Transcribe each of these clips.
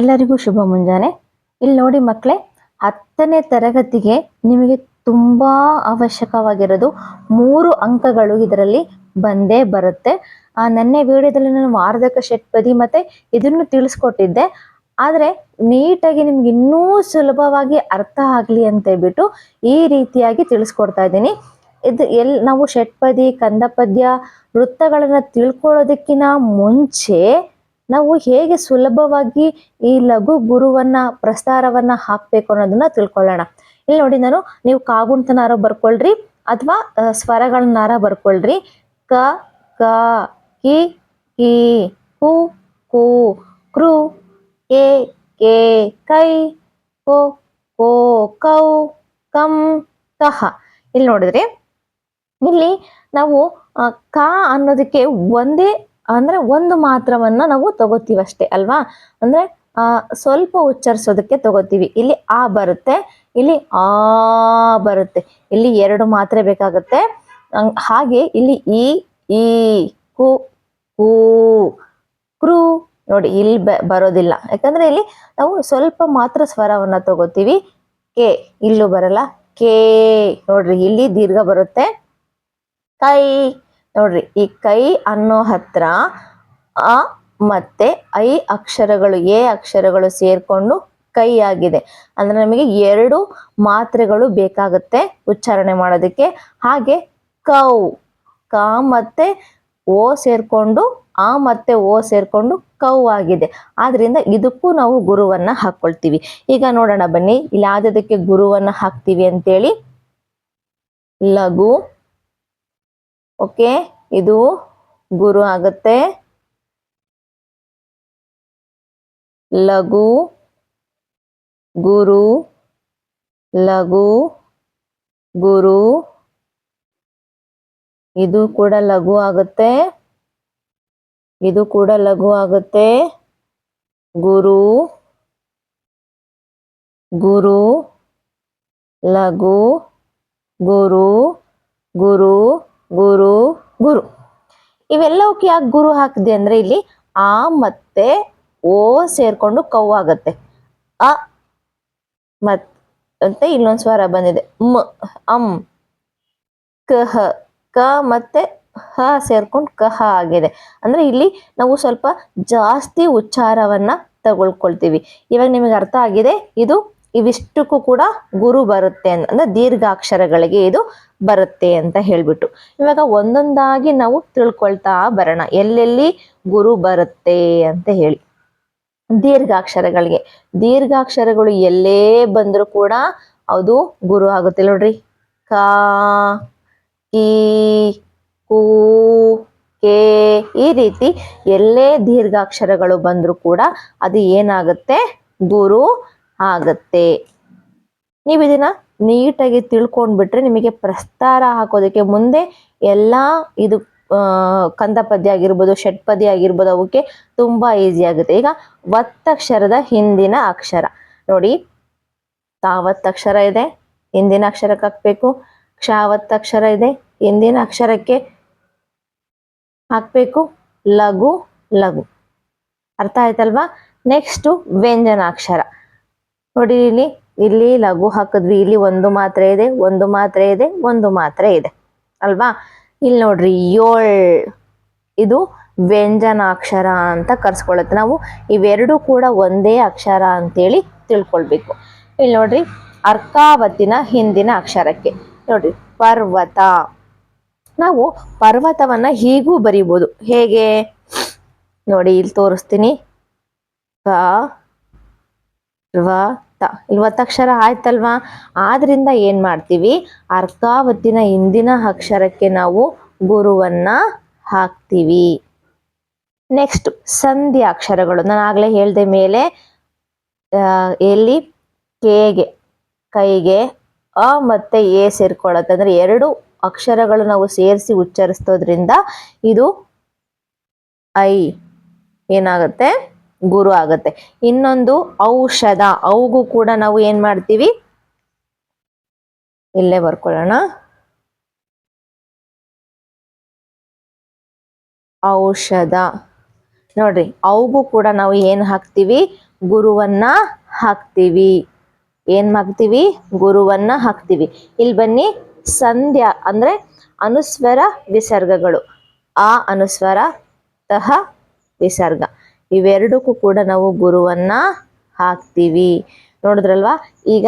ಎಲ್ಲರಿಗೂ ಶುಭ ಮುಂಜಾನೆ. ಇಲ್ಲಿ ನೋಡಿ ಮಕ್ಕಳೇ ಹತ್ತನೇ ತರಗತಿಗೆ ನಿಮಗೆ ತುಂಬಾ ಅವಶ್ಯಕವಾಗಿರೋದು ಮೂರು ಅಂಕಗಳು ಇದರಲ್ಲಿ ಬಂದೇ ಬರುತ್ತೆ. ನೆನ್ನೆ ವಿಡಿಯೋದಲ್ಲಿ ನಾನು ವಾರ್ಧಕ, ಷಟ್ಪದಿ ಮತ್ತೆ ಇದನ್ನು ತಿಳಿಸ್ಕೊಟ್ಟಿದ್ದೆ. ಆದರೆ ನೀಟಾಗಿ ನಿಮ್ಗೆ ಇನ್ನೂ ಸುಲಭವಾಗಿ ಅರ್ಥ ಆಗಲಿ ಅಂತ ಹೇಳ್ಬಿಟ್ಟು ಈ ರೀತಿಯಾಗಿ ತಿಳಿಸ್ಕೊಡ್ತಾ ಇದ್ದೀನಿ. ಇದು ಎಲ್, ನಾವು ಷಟ್ಪದಿ, ಕಂದಪದ್ಯ ವೃತ್ತಗಳನ್ನ ತಿಳ್ಕೊಳ್ಳೋದಕ್ಕಿಂತ ಮುಂಚೆ ನಾವು ಹೇಗೆ ಸುಲಭವಾಗಿ ಈ ಲಘು ಗುರುವನ್ನ ಪ್ರಸ್ತಾರವನ್ನ ಹಾಕ್ಬೇಕು ಅನ್ನೋದನ್ನ ತಿಳ್ಕೊಳ್ಳೋಣ. ಇಲ್ಲಿ ನೋಡಿ ನಾನು, ನೀವು ಕಾಗುಂಟನಾರ ಬರ್ಕೊಳ್ರಿ ಅಥವಾ ಸ್ವರಗಳನ್ನಾರ ಬರ್ಕೊಳ್ರಿ. ಕ ಕ, ಕಿ ಕಿ ಕು ಕು, ಕೃ ಕೆ ಕೆ, ಕೈ, ಕೋ ಕೋ, ಕೌ, ಕಂ, ಕಹ. ಇಲ್ಲಿ ನೋಡಿದ್ರೆ, ಇಲ್ಲಿ ನಾವು ಕ ಅನ್ನೋದಕ್ಕೆ ಒಂದೇ ಅಂದ್ರೆ ಒಂದು ಮಾತ್ರವನ್ನ ನಾವು ತಗೋತೀವಷ್ಟೇ, ಅಲ್ವಾ? ಅಂದ್ರೆ ಸ್ವಲ್ಪ ಉಚ್ಚರಿಸೋದಕ್ಕೆ ತಗೋತೀವಿ. ಇಲ್ಲಿ ಆ ಬರುತ್ತೆ, ಇಲ್ಲಿ ಆ ಬರುತ್ತೆ. ಇಲ್ಲಿ ಎರಡು ಮಾತ್ರೆ ಬೇಕಾಗುತ್ತೆ. ಹಂಗ್- ಇಲ್ಲಿ ಈ ಈ, ಕು ಕು, ಕ್ರೂ, ನೋಡಿ, ಇಲ್ಲಿ ಬರೋದಿಲ್ಲ. ಯಾಕಂದ್ರೆ ಇಲ್ಲಿ ನಾವು ಸ್ವಲ್ಪ ಮಾತ್ರ ಸ್ವರವನ್ನ ತಗೋತೀವಿ. ಕೆ, ಇಲ್ಲೂ ಬರಲ್ಲ. ಕೆ, ನೋಡ್ರಿ, ಇಲ್ಲಿ ದೀರ್ಘ ಬರುತ್ತೆ. ಕೈ ನೋಡ್ರಿ, ಈ ಕೈ ಅನ್ನೋ ಹತ್ರ ಅ ಮತ್ತೆ ಐ ಅಕ್ಷರಗಳು, ಎ ಅಕ್ಷರಗಳು ಸೇರ್ಕೊಂಡು ಕೈ ಆಗಿದೆ ಅಂದ್ರೆ ನಮಗೆ ಎರಡು ಮಾತ್ರೆಗಳು ಬೇಕಾಗುತ್ತೆ ಉಚ್ಚಾರಣೆ ಮಾಡೋದಕ್ಕೆ. ಹಾಗೆ ಕೌ, ಕ ಮತ್ತೆ ಓ ಸೇರ್ಕೊಂಡು, ಆ ಮತ್ತೆ ಓ ಸೇರ್ಕೊಂಡು ಕೌ ಆಗಿದೆ. ಆದ್ರಿಂದ ಇದಕ್ಕೂ ನಾವು ಗುರುವನ್ನ ಹಾಕೊಳ್ತೀವಿ. ಈಗ ನೋಡೋಣ ಬನ್ನಿ, ಇಲ್ಲಿ ಆದದಕ್ಕೆ ಗುರುವನ್ನ ಹಾಕ್ತೀವಿ ಅಂತೇಳಿ. ಲಘು ಓಕೆ, ಇದು ಗುರು ಆಗುತ್ತೆ. ಲಘು, ಗುರು ಲಘು, ಗುರು. ಇದು ಕೂಡ ಲಘು ಆಗುತ್ತೆ. ಇದು ಕೂಡ ಲಘು ಆಗುತ್ತೆ. ಗುರು ಗುರು, ಲಘು, ಗುರು ಗುರು. ಗುರು ಗುರು. ಇವೆಲ್ಲವಕ್ಕೆ ಯಾಕೆ ಗುರು ಹಾಕಿದೆ ಅಂದ್ರೆ ಇಲ್ಲಿ ಆ ಮತ್ತೆ ಓ ಸೇರ್ಕೊಂಡು ಕೌ ಆಗತ್ತೆ. ಅ ಮತ್ ಅಂತ ಇನ್ನೊಂದು ಸ್ವರ ಬಂದಿದೆ. ಮ್, ಅಂ ಕಹ ಕ ಮತ್ತೆ ಹ ಸೇರ್ಕೊಂಡು ಕಹ ಆಗಿದೆ. ಅಂದ್ರೆ ಇಲ್ಲಿ ನಾವು ಸ್ವಲ್ಪ ಜಾಸ್ತಿ ಉಚ್ಚಾರವನ್ನ ತಗೊಳ್ಕೊಳ್ತೀವಿ. ಇವಾಗ ನಿಮಗೆ ಅರ್ಥ ಆಗಿದೆ? ಇದು ಇವಿಷ್ಟಕ್ಕೂ ಕೂಡ ಗುರು ಬರುತ್ತೆ ಅಂದ್ರೆ ದೀರ್ಘಾಕ್ಷರಗಳಿಗೆ ಇದು ಬರುತ್ತೆ ಅಂತ ಹೇಳ್ಬಿಟ್ಟು. ಇವಾಗ ಒಂದೊಂದಾಗಿ ನಾವು ತಿಳ್ಕೊಳ್ತಾ ಬರೋಣ. ಎಲ್ಲೆಲ್ಲಿ ಗುರು ಬರುತ್ತೆ ಅಂತ ಹೇಳಿ. ದೀರ್ಘಾಕ್ಷರಗಳಿಗೆ. ದೀರ್ಘಾಕ್ಷರಗಳು ಎಲ್ಲೇ ಬಂದರೂ ಕೂಡ ಅದು ಗುರು ಆಗುತ್ತೆ ನೋಡ್ರಿ. ಕಾ ಕೀ ಕೂ, ಕೆ, ಈ ರೀತಿ ಎಲ್ಲೇ ದೀರ್ಘಾಕ್ಷರಗಳು ಬಂದರೂ ಕೂಡ ಅದು ಏನಾಗುತ್ತೆ? ಗುರು ಆಗುತ್ತೆ. ನೀವು ಇದನ್ನ ನೀಟಾಗಿ ತಿಳ್ಕೊಂಡ್ಬಿಟ್ರೆ ನಿಮಗೆ ಪ್ರಸ್ತಾರ ಹಾಕೋದಕ್ಕೆ ಮುಂದೆ ಎಲ್ಲ ಇದು ಕಂದ ಪದ್ಯ ಆಗಿರ್ಬೋದು ಷಟ್ಪದಿ ಆಗಿರ್ಬೋದು, ಅವಕ್ಕೆ ತುಂಬಾ ಈಸಿ ಆಗುತ್ತೆ. ಈಗ ಒತ್ತಕ್ಷರದ ಹಿಂದಿನ ಅಕ್ಷರ. ನೋಡಿ ತಾವತ್ತಕ್ಷರ ಇದೆ, ಹಿಂದಿನ ಅಕ್ಷರಕ್ಕೆ ಹಾಕ್ಬೇಕು ಕ್ಷಾವತ್ತಕ್ಷರ ಇದೆ, ಹಿಂದಿನ ಅಕ್ಷರಕ್ಕೆ ಹಾಕ್ಬೇಕು, ಲಘು ಲಘು. ಅರ್ಥ ಆಯ್ತಲ್ವಾ? ನೆಕ್ಸ್ಟು ವ್ಯಂಜನಾಕ್ಷರ. ನೋಡಿ ಇಲ್ಲಿ ಇಲ್ಲಿ ಲಘು ಹಾಕಿದ್ವಿ. ಇಲ್ಲಿ ಒಂದು ಮಾತ್ರೆ ಇದೆ, ಒಂದು ಮಾತ್ರೆ ಇದೆ, ಒಂದು ಮಾತ್ರೆ ಇದೆ. ಅಲ್ವಾ? ಇಲ್ಲಿ ನೋಡ್ರಿ, ಏಳ್. ಇದು ವ್ಯಂಜನಾಕ್ಷರ ಅಂತ ಕರ್ಸ್ಕೊಳತ್ತೆ. ನಾವು ಇವೆರಡು ಕೂಡ ಒಂದೇ ಅಕ್ಷರ ಅಂತೇಳಿ ತಿಳ್ಕೊಳ್ಬೇಕು. ಇಲ್ಲಿ ನೋಡ್ರಿ, ಅರ್ಕಾವತಿನ ಹಿಂದಿನ ಅಕ್ಷರಕ್ಕೆ. ನೋಡ್ರಿ, ಪರ್ವತ. ನಾವು ಪರ್ವತವನ್ನ ಹೀಗೂ ಬರಿಬೋದು. ಹೇಗೆ? ನೋಡಿ, ಇಲ್ಲಿ ತೋರಿಸ್ತೀನಿ. ಕ ರ್ವ ತ ಇಲ್ಲಿ ಆಯ್ತಲ್ವಾ? ಆದ್ರಿಂದ ಏನ್ ಮಾಡ್ತೀವಿ? ಅರ್ಕಾವತಿನ ಹಿಂದಿನ ಅಕ್ಷರಕ್ಕೆ ನಾವು ಗುರುವನ್ನ ಹಾಕ್ತೀವಿ. ನೆಕ್ಸ್ಟ್ ಸಂಧಿ ಅಕ್ಷರಗಳು. ನಾನು ಆಗ್ಲೇ ಹೇಳ್ದೆ ಮೇಲೆ ಎಲ್ಲಿ? ಕೆಗೆ, ಕೈಗೆ, ಅ ಮತ್ತೆ ಎ ಸೇರ್ಕೊಳ್ಳುತ್ತೆ. ಅಂದ್ರೆ ಎರಡು ಅಕ್ಷರಗಳು ನಾವು ಸೇರಿಸಿ ಉಚ್ಚರಿಸೋದ್ರಿಂದ ಇದು ಐ ಏನಾಗುತ್ತೆ? ಗುರು ಆಗುತ್ತೆ. ಇನ್ನೊಂದು ಔಷಧ. ಅವುಗೂ ಕೂಡ ನಾವು ಏನ್ ಮಾಡ್ತೀವಿ? ಇಲ್ಲೇ ಬರ್ಕೊಳ್ಳೋಣ. ಔಷಧ. ನೋಡ್ರಿ ಅವಗೂ ಕೂಡ ನಾವು ಏನ್ ಹಾಕ್ತಿವಿ? ಗುರುವನ್ನ ಹಾಕ್ತೀವಿ. ಏನ್ ಹಾಕ್ತೀವಿ? ಗುರುವನ್ನ ಹಾಕ್ತೀವಿ. ಇಲ್ಲಿ ಬನ್ನಿ, ಸಂಧ್ಯಾ ಅಂದ್ರೆ ಅನುಸ್ವರ ವಿಸರ್ಗಗಳು. ಆ ಅನುಸ್ವರ ತಹ ವಿಸರ್ಗ. ಇವೆರಡಕ್ಕೂ ಕೂಡ ನಾವು ಗುರುವನ್ನ ಹಾಕ್ತೀವಿ. ನೋಡಿದ್ರಲ್ವಾ? ಈಗ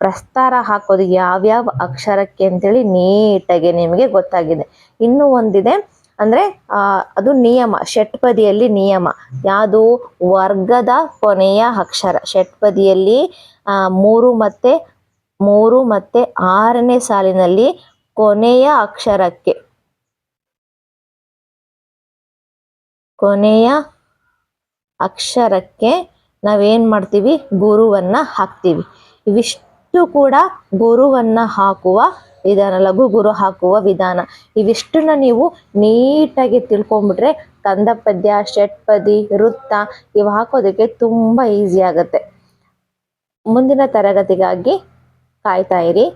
ಪ್ರಸ್ತಾರ ಹಾಕೋದು ಯಾವ್ಯಾವ ಅಕ್ಷರಕ್ಕೆ ಅಂತೇಳಿ ನೀಟಾಗಿ ನಿಮಗೆ ಗೊತ್ತಾಗಿದೆ. ಇನ್ನೂ ಒಂದಿದೆ, ಅಂದ್ರೆ ಅದು ನಿಯಮ, ಷಟ್ಪದಿಯಲ್ಲಿ ನಿಯಮ. ಯಾವುದು? ವರ್ಗದ ಕೊನೆಯ ಅಕ್ಷರ. ಷಟ್ಪದಿಯಲ್ಲಿ ಮೂರು ಮತ್ತೆ ಮೂರು ಮತ್ತೆ ಆರನೇ ಸಾಲಿನಲ್ಲಿ ಕೊನೆಯ ಅಕ್ಷರಕ್ಕೆ. ಕೊನೆಯ ಅಕ್ಷರಕ್ಕೆ ನಾವೇನು ಮಾಡ್ತೀವಿ? ಗುರುವನ್ನ ಹಾಕ್ತೀವಿ. ಇವಿಷ್ಟು ಕೂಡ ಗುರುವನ್ನ ಹಾಕುವ ವಿಧಾನ, ಲಘು ಗುರು ಹಾಕುವ ವಿಧಾನ. ಇವಿಷ್ಟನ್ನ ನೀವು ನೀಟಾಗಿ ತಿಳ್ಕೊಂಬಿಟ್ರೆ ಕಂದ ಪದ್ಯ ಷಟ್ಪದಿ, ವೃತ್ತ ಇವು ಹಾಕೋದಕ್ಕೆ ತುಂಬಾ ಈಸಿ ಆಗುತ್ತೆ. ಮುಂದಿನ ತರಗತಿಗಾಗಿ ಕಾಯ್ತಾ ಇರಿ.